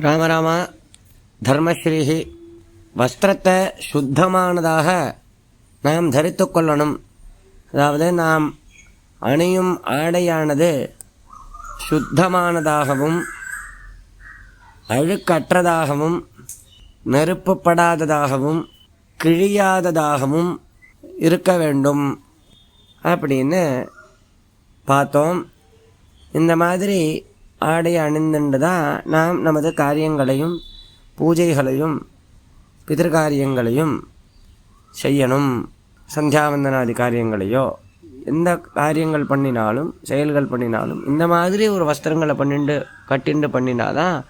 ராமராம தர்மஸ்ரீஹி வஸ்திரத்தை சுத்தமானதாக நாம் தரித்து கொள்ளணும். அதாவது நாம் அணியும் ஆடையானது சுத்தமானதாகவும் அழுக்கற்றதாகவும் நெருப்புப்படாததாகவும் கிழியாததாகவும் இருக்க வேண்டும். அப்படின்னு பார்த்தோம். இந்த மாதிரி ஆடை அணிந்துண்டு தான் நாம் நமது காரியங்களையும் பூஜைகளையும் பிதிர்காரியங்களையும் செய்யணும். சந்தியாவந்தனாதி காரியங்களையோ எந்த காரியங்கள் பண்ணினாலும் செயல்கள் பண்ணினாலும் இந்த மாதிரி ஒரு வஸ்திரங்களை பண்ணிண்டு கட்டிண்டு பண்ணினாதான்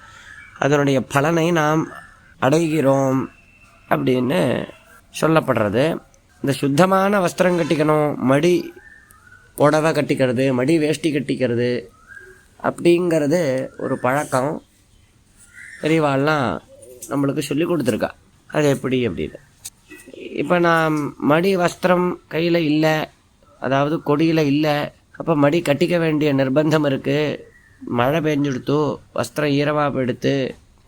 அதனுடைய பலனை நாம் அடைகிறோம் அப்படின்னு சொல்லப்படுறது. இந்த சுத்தமான வஸ்திரம் கட்டிக்கணும் மடி புடவை கட்டிக்கிறது மடி வேஷ்டி கட்டிக்கிறது அப்படிங்கிறது ஒரு பழக்கம். பெரியவாள்லாம் நம்மளுக்கு சொல்லி கொடுத்துருக்கா. அது எப்படி அப்படின்னு. இப்போ நான் மடி வஸ்திரம் கையில் இல்லை அதாவது கொடியில் இல்லை அப்போ மடி கட்டிக்க வேண்டிய நிர்பந்தம் இருக்குது மழை பெஞ்சுடுத்து வஸ்திரம் ஈரமாக போயிடுத்து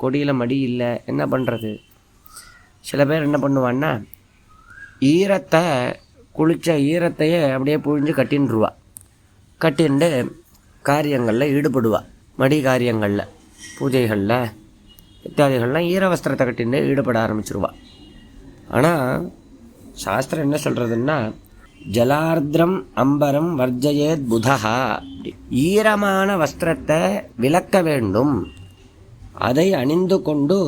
கொடியில் மடி இல்லை என்ன பண்ணுறது சில பேர் என்ன பண்ணுவான்னா ஈரத்தை குளித்த ஈரத்தையே அப்படியே புழிஞ்சு கட்டின்றுவா. கட்டின்ட்டு காரியங்களில் ஈடுபடுவா. மடி காரியங்களில் பூஜைகளில் இத்தியாதிகள்லாம் ஈர வஸ்திரத்தை கட்டின்னு ஈடுபட ஆரம்பிச்சிருவாள் ஆனால் சாஸ்திரம் என்ன சொல்கிறதுன்னா ஜலார்திரம் அம்பரம் வர்ஜயேத் புதா அப்படி. ஈரமான வஸ்திரத்தை விலக்க வேண்டும். அதை அணிந்து கொண்டு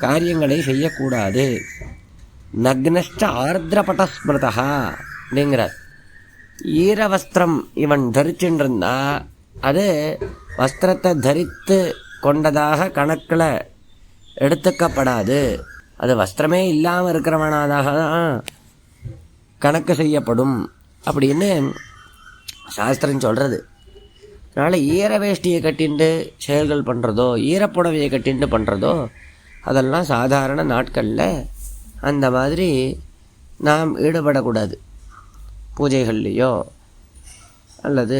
காரியங்களை செய்யக்கூடாது. நக்னஷ்ட ஆர்திரபட்டஸ்மிருதா அப்படிங்கிறார். ஈர வஸ்திரம் இவன் தரிச்சுருந்தா அது வஸ்திரத்தை தரித்து கொண்டதாக கணக்கில் எடுத்துக்கப்படாது. அது வஸ்திரமே இல்லாமல் இருக்கிறவனாதாக தான் கணக்கு செய்யப்படும் அப்படின்னு சாஸ்திரம் சொல்கிறது அதனால் ஈர வேஷ்டியை கட்டிண்டு செயல்கள் பண்ணுறதோ ஈரப்புடவையை கட்டிண்டு பண்ணுறதோ அதெல்லாம் சாதாரண நாட்களில் அந்த மாதிரி நாம் ஈடுபடக்கூடாது. பூஜைகள்லேயோ அல்லது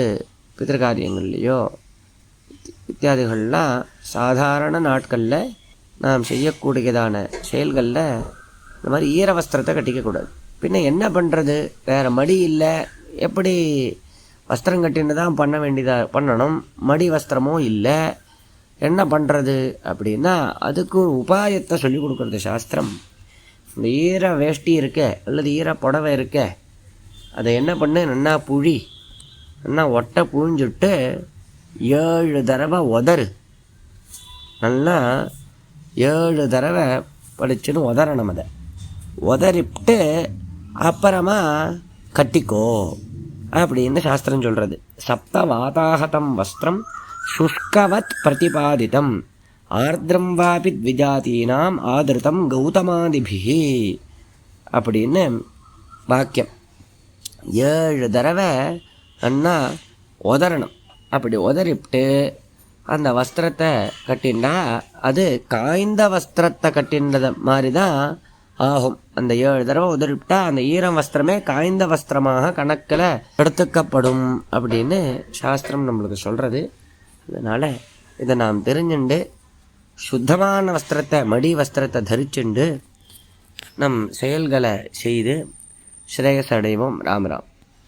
பித்திருக்காரியங்கள்லேயோ இத்தியாதிகள்லாம் சாதாரண நாட்களில் நாம் செய்யக்கூடியதான செயல்களில் இந்த மாதிரி ஈர வஸ்திரத்தை கட்டிக்கக்கூடாது. பின்ன என்ன பண்ணுறது வேறு மடி இல்லை. எப்படி வஸ்திரம் கட்டின்னு தான் பண்ண வேண்டியதாக பண்ணணும்? மடி வஸ்திரமும் இல்லை. என்ன பண்ணுறது அப்படின்னா அதுக்கு ஒரு உபாயத்தை சொல்லிக் கொடுக்குறது சாஸ்திரம். இந்த ஈர வேஷ்டி இருக்கே அல்லது ஈர புடவை இருக்கே அதை என்ன பண்ணு? நன்னா புழி நன்னா ஒட்டை புழிஞ்சுட்டு ஏழு தடவை உதறு. நல்லா ஏழு தடவை படிச்சுன்னு உதறணும் அதை. உதறிட்டு அப்புறமா கட்டிக்கோ அப்படின்னு சாஸ்திரம் சொல்கிறது சப்த வாதாகதம் வஸ்திரம் சுஷ்கவத் பிரதிபாதிதம். ஆர்திரம் வாபி த்விஜாதீனாம் ஆதிருதம் கௌதமாதிபி அப்படின்னு வாக்கியம். ஏழு தடவை அண்ணா உதறணும். அப்படி உதறிவிட்டு அந்த வஸ்திரத்தை கட்டினா அது காய்ந்த வஸ்திரத்தை கட்டினது மாதிரி தான் ஆகும். அந்த ஏழு தடவை உதறிவிட்டா அந்த ஈரம் வஸ்திரமே காய்ந்த வஸ்திரமாக கணக்கில் எடுத்துக்கப்படும் அப்படின்னு சாஸ்திரம் நம்மளுக்கு சொல்கிறது அதனால் இதை நாம் தெரிஞ்சுண்டு சுத்தமான வஸ்திரத்தை மடி வஸ்திரத்தை தரிச்சுண்டு நம் செயல்களை செய்து ஸ்ரேயஸ் அடைவோம். ராம்.